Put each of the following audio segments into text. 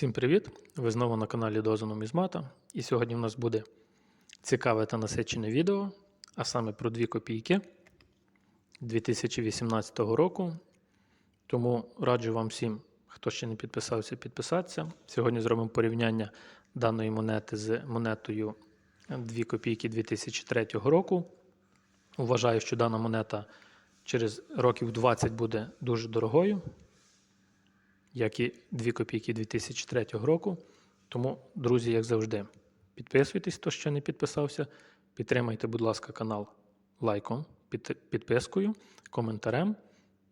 Всім привіт! Ви знову на каналі Доза Нумізмата. І сьогодні в нас буде цікаве та насичене відео, а саме про 2 копійки 2018 року. Тому раджу вам всім, хто ще не підписався, підписатися. Сьогодні зробимо порівняння даної монети з монетою 2 копійки 2003 року. Вважаю, що дана монета через років 20 буде дуже дорогою як і 2 копійки 2003 року. Тому, друзі, як завжди, підписуйтесь, хто ще не підписався. Підтримайте, будь ласка, канал лайком, під- підпискою, коментарем.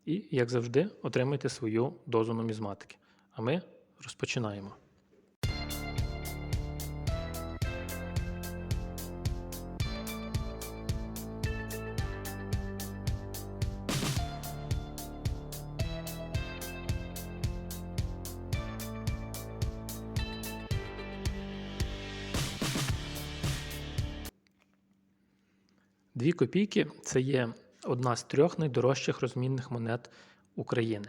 І, як завжди, отримайте свою дозу нумізматики. А ми розпочинаємо. Дві копійки це є одна з трьох найдорожчих розмінних монет України.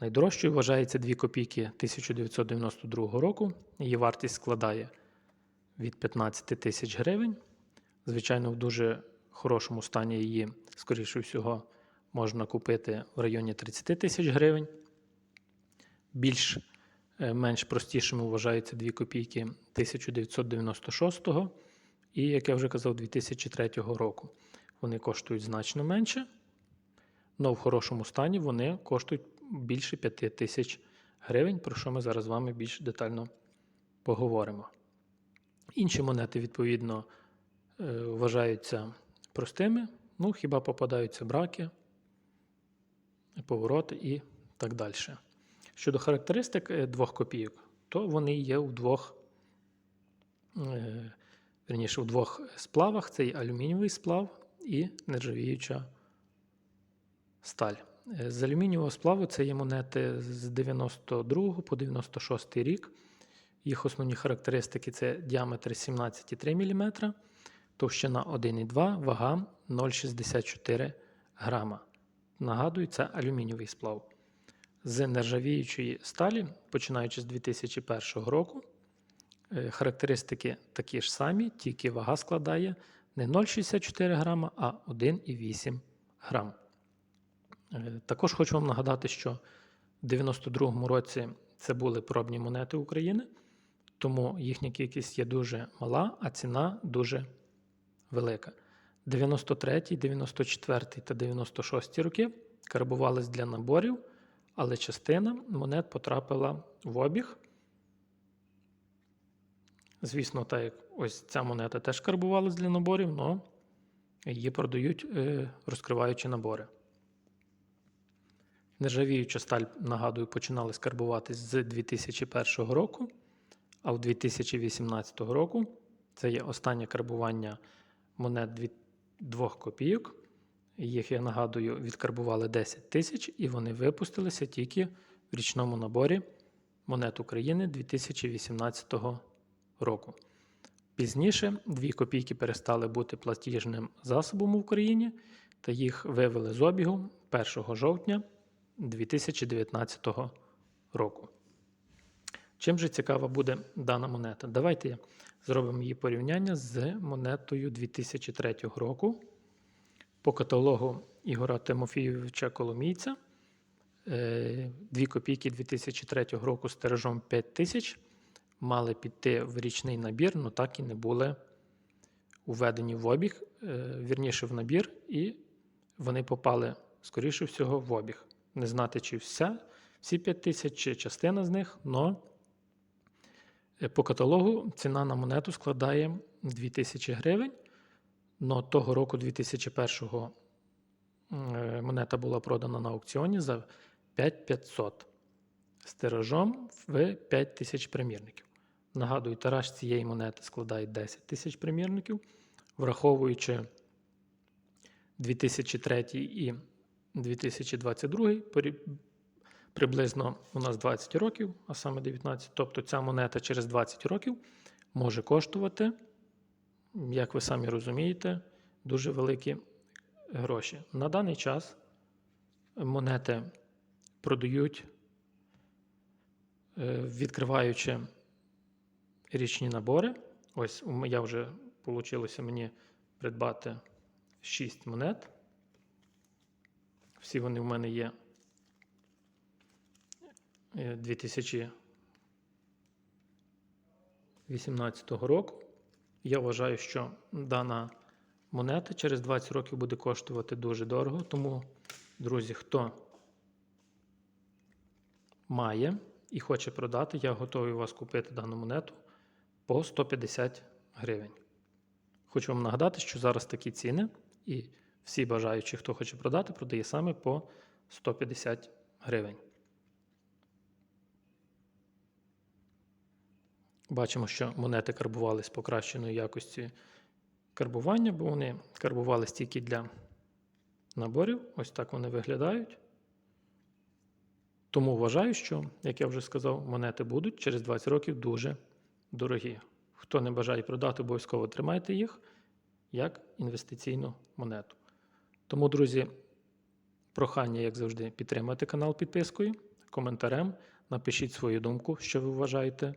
Найдорожчою вважається 2 копійки 1992 року. Її вартість складає від 15 тисяч гривень. Звичайно, в дуже хорошому стані її, скоріше всього, можна купити в районі 30 тисяч гривень. Більш е, менш простішими вважаються 2 копійки 1996 і, як я вже казав, 2003 року. Вони коштують значно менше, але в хорошому стані вони коштують більше 5 тисяч гривень, про що ми зараз з вами більш детально поговоримо. Інші монети, відповідно, е, вважаються простими, ну, хіба попадаються браки, повороти і так далі. Щодо характеристик е, двох копійок, то вони є у двох. Верніше, у двох сплавах це і алюмінієвий сплав і нержавіюча сталь. Е, З алюмінієвого сплаву це є монети з 92 по 96 рік. Їх основні характеристики це діаметр 17,3 мм, товщина 1,2 вага 0,64 грама. Нагадую, це алюмінієвий сплав. З нержавіючої сталі, починаючи з 2001 року, Характеристики такі ж самі, тільки вага складає не 0,64 грама, а 1,8 грам. Е, Також хочу вам нагадати, що в 92-му році це були пробні монети України, тому їхня кількість є дуже мала, а ціна дуже велика. 93, 94 та 96 роки карбувались для наборів, але частина монет потрапила в обіг. Звісно, так як ось ця монета теж карбувалась для наборів, але її продають, е, розкриваючи набори. Нержавіюча сталь, нагадую, починали скарбуватись з 2001 року, а в 2018 року це є останнє карбування монет 2 копійок. Їх, я нагадую, відкарбували 10 тисяч, і вони випустилися тільки в річному наборі монет України 2018 року року. Пізніше 2 копійки перестали бути платіжним засобом в Україні та їх вивели з обігу 1 жовтня 2019 року. Чим же цікава буде дана монета? Давайте зробимо її порівняння з монетою 2003 року. По каталогу Ігора Тимофійовича Коломійця 2 копійки 2003 року з тиражом 5 тисяч мали піти в річний набір, але так і не були уведені в обіг, е, вірніше в набір, і вони попали, скоріше всього, в обіг. Не знати, чи вся, всі 5 тисяч, чи частина з них, але по каталогу ціна на монету складає 2000 гривень. Но того року 2001 е, монета була продана на аукціоні за 5500 з тиражом в 5 тисяч примірників. Нагадую, тираж цієї монети складає 10 тисяч примірників, враховуючи 2003 і 2022, приблизно у нас 20 років, а саме 19. Тобто ця монета через 20 років може коштувати, як ви самі розумієте, дуже великі гроші. На даний час монети продають Е, Відкриваючи річні набори, ось я вже вийшло мені придбати 6 монет. Всі вони в мене є е, 2018 року. Я вважаю, що дана монета через 20 років буде коштувати дуже дорого. Тому, друзі, хто має і хоче продати, я готовий у вас купити дану монету по 150 гривень. Хочу вам нагадати, що зараз такі ціни, і всі бажаючі, хто хоче продати, продає саме по 150 гривень. Бачимо, що монети карбували з покращеною якістю карбування, бо вони карбувались тільки для наборів. Ось так вони виглядають. Тому вважаю, що, як я вже сказав, монети будуть через 20 років дуже дорогі. Хто не бажає продати, обов'язково тримайте їх як інвестиційну монету. Тому, друзі, прохання, як завжди, підтримати канал підпискою, коментарем. Напишіть свою думку, що ви вважаєте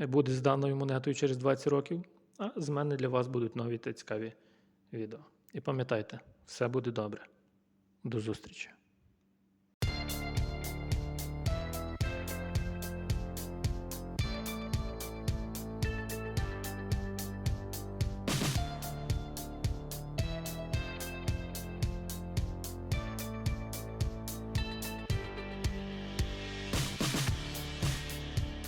е, буде з даною монетою через 20 років. А з мене для вас будуть нові та цікаві відео. І пам'ятайте, все буде добре. До зустрічі!